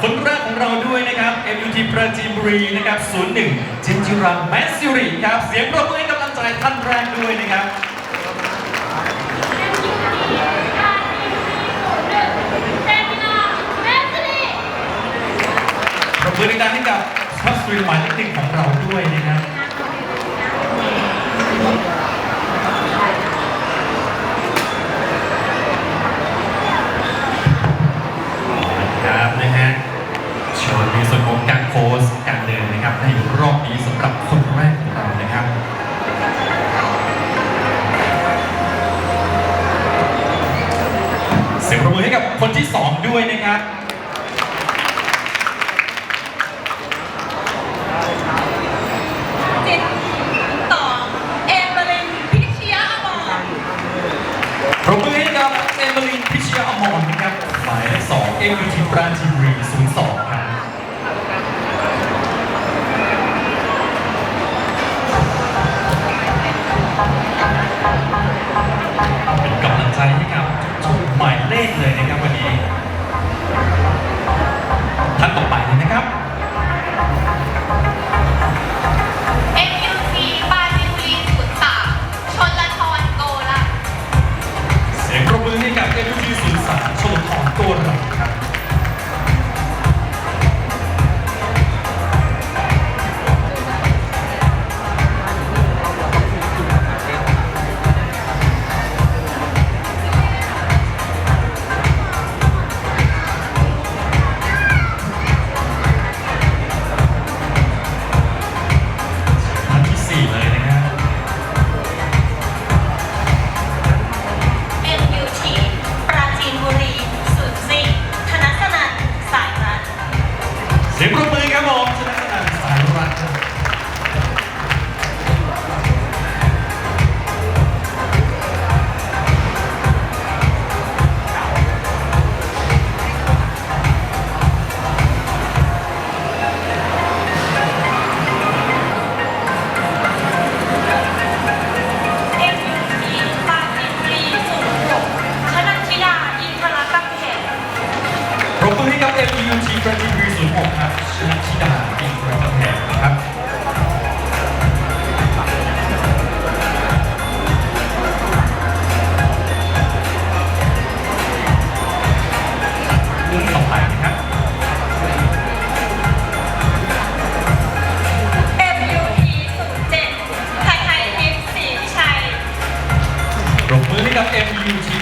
คนแรกของเราด้วยนะครับ MUT ประจีนบุรีนะครับ 01 จินจิรัมแมสซิรีครับ เสียงปรบมือให้กำลังใจท่านแรกด้วยนะครับ ปรบมือดังๆให้กับทัพสตรีหมายเลขหนึ่งของเราด้วยนะครับายเลข2 m u t ปราจีนบุรี02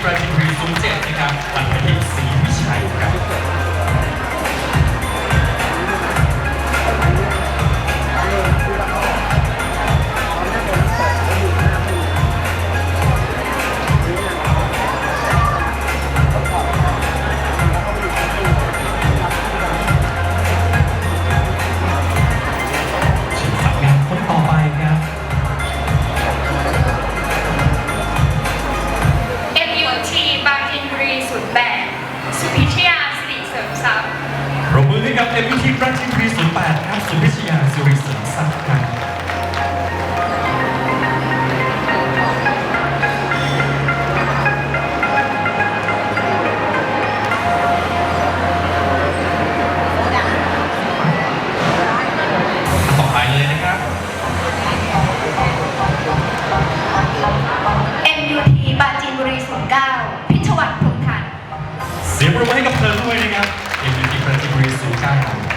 ประจิตบุรีซุ้มเจ็ดนะครับวันที่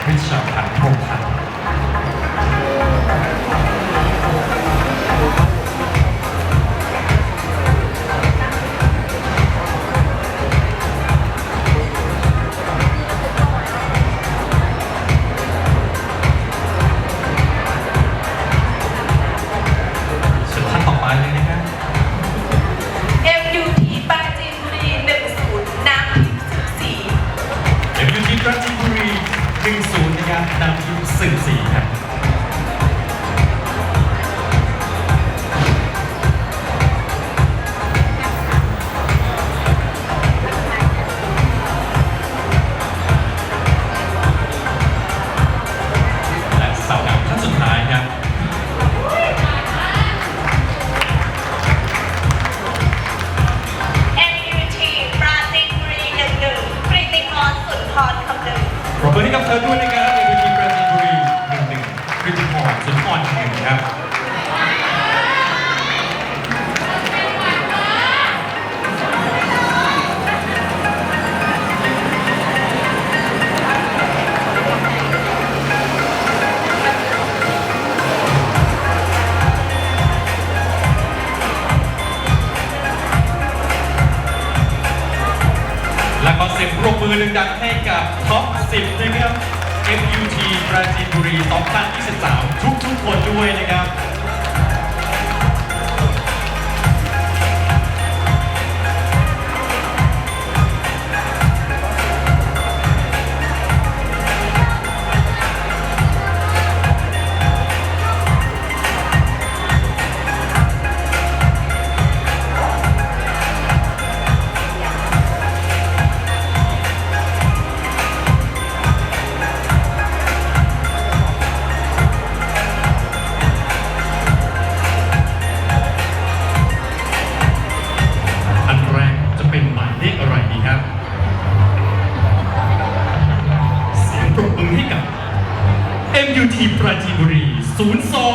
Please ให้กับท็อป 10 นะครับ FUT ปราจีนบุรี 2023 ทุกๆคนด้วยนะครับ 02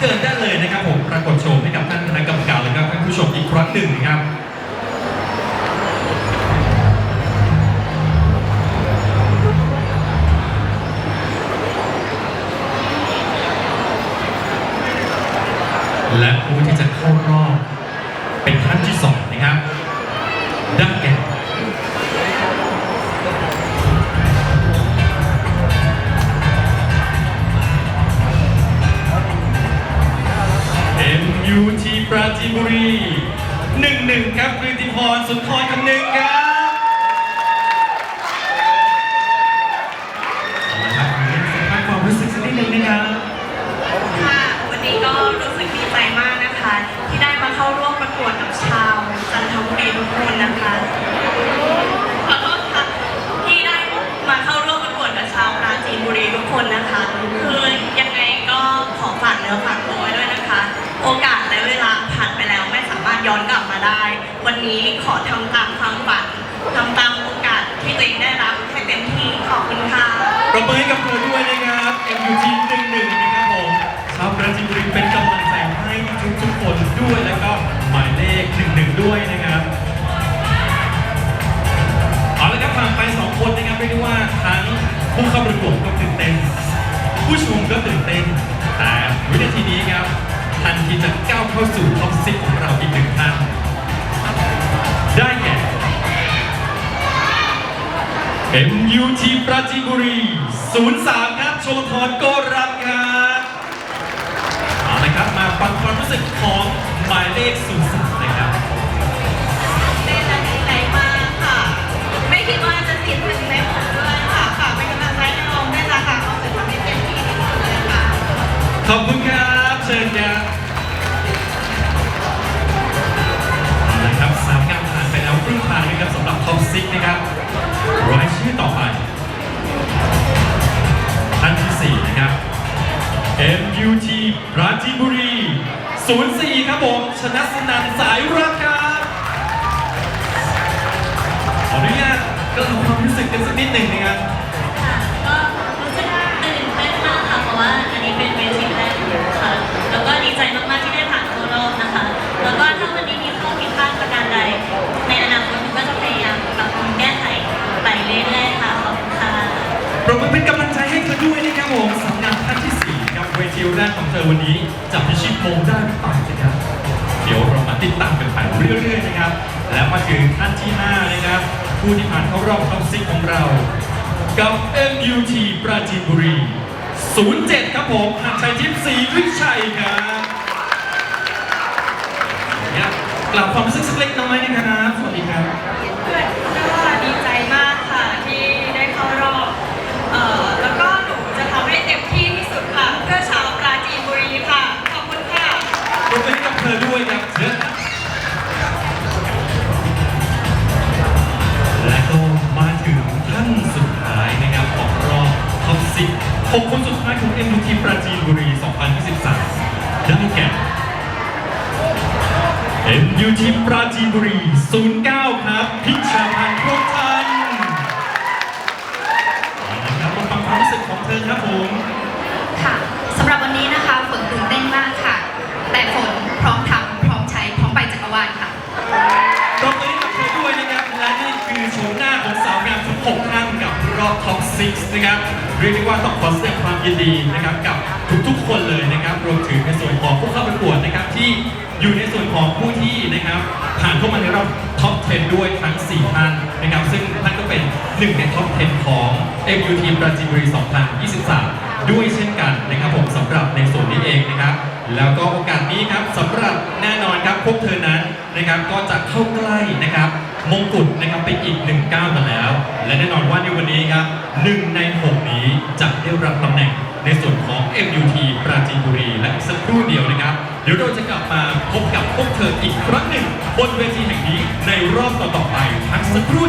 เดินได้เลยนะครับผมปรากฏโชว์ให้กับท่านคณะกรรมการและก็ท่านผู้ชมอีกครั้งหนึ่งนะครับและผู้ที่จะเข้ารอบเป็นท่านที่สองนะครับได้แก่ ปราจีนบุรีหนึ่งหนึ่งครับกฤติพรสุนทรคำนึงครับเอาละครับวันนี้สัมภาษณ์ความรู้สึกสักนิดหนึ่งนะครับ ค่ะ วันนี้ก็รู้สึกดีใจมากนะคะ ที่ได้มาเข้าร่วมประกวดกับชาวจันทบุรีทุกคนนะคะขอโทษค่ะที่ได้มาเข้าร่วมประกวดกับชาวปราจีนบุรีทุกคนนะคะ คือยังไงก็ขอฝากเนื้อฝากตัวไว้ด้วยนะคะ โอกาสและเวลาผ่านไปแล้วไม่สามารถย้อนกลับมา ได้ วันนี้ขอทำตามความฝันทำตามโอกาสที่ตัวเองได้รับให้เต็มที่ขอบคุณค่ะปรบมือกับเธอด้วยนะครับ MUT หนึ่งหนึ่งนะครับผมชาวปราจีนบุรีเป็นกำลังใจให้ทุกๆคนด้วยแล้วก็หมายเลขหนึ่งหนึ่งด้วยนะครับเอาละครับผ่านไปสองคนนะครับเรียกได้ว่าทั้งผู้เข้าประกวดก็ตื่นเต้น ผู้ชมก็ตื่นเต้น แต่วินาทีนี้ครับทันทีจะก้าวเข้าสู่ท็อปซิของเราอีกหนึ่งท่าน MUT ปราจีนบุรี 03 ครับ โชลทรโกรัตครับเอาละครับ มาฟังความรู้สึกของหมายเลข 03 นะครับเต้นและดีใจมากค่ะ ไม่คิดว่าจะติดหนึ่งในหกด้วยค่ะ ฝากเป็นกำลังใจให้น้องด้วยนะคะเอาจะทำให้เต็มที่ที่สุดเลยค่ะ ขอบคุณ 04 ครับผม ชนะสนันสายรักครับขออนุญาตก็เอาความรู้สึกกันสักนิดหนึ่งนะครับค่ะก็รู้สึกตื่นเต้นมากค่ะเพราะว่าอันนี้เป็นเวทีแรกค่ะ แล้วก็ดีใจมากๆที่ได้ผ่านเข้ารอบนะคะ แล้วก็ถ้าวันนี้มีข้อผิดพลาดประการใด ในอนาคตก็จะพยายามปรับปรุงแก้ไขไปเรื่อยๆค่ะขอบคุณค่ะปรบมือเป็นกำลังใจให้เธอด้วยนะครับผมสำหรับท่านที่สี่กับเวทีแรกของเธอวันนี้จะพิชิต โมงได้หรือเปล่านะครับ เดี๋ยวเรามาติดตามกันไปเรื่อยๆนะครับ แล้วมาถึงท่านที่ห้านะครับผู้ที่ผ่านเข้ารอบท็อปซิกของเรา กับ MUT ปราจีนบุรี 07 ครับผมหัดชัยทิพย์ศรีวิชัยครับกล่าวความรู้สึกสักเล็กน้อยนะครับสวัสดีครับ MUT ปราจีนบุรี 6นะครับเรียกได้ว่าต้องขอแสดงความยินดีนะครับกับทุกๆ คนเลยนะครับ รวมถึงในส่วนของผู้เข้าประกวดนะครับที่อยู่ในส่วนของผู้ที่นะครับผ่านเข้ามาในรอบท็อป 10 ด้วยทั้ง 4 ท่านนะครับ ซึ่งท่านก็เป็นหนึ่งในท็อป 10 ของ MUT ปราจีนบุรี 2023 ด้วยเช่นกันนะครับผมสำหรับในส่วนนี้เองนะครับ แล้วก็โอกาสนี้ครับสำหรับแน่นอนครับพวกเธอนั้นนะครับก็จะเข้าใกล้นะครับ มงกุฎนะครับไปอีกหนึ่งก้าวมาแล้ว และแน่นอนว่าในวันนี้ครับหนึ่งในหกนี้จะได้รับตำแหน่งในส่วนของ MUT ปราจีนบุรีและสักครู่เดียวนะครับ เดี๋ยวเราจะกลับมาพบกับพวกเธออีกครั้งหนึ่ง บนเวทีแห่งนี้ในรอบต่อๆไปพักสักครู่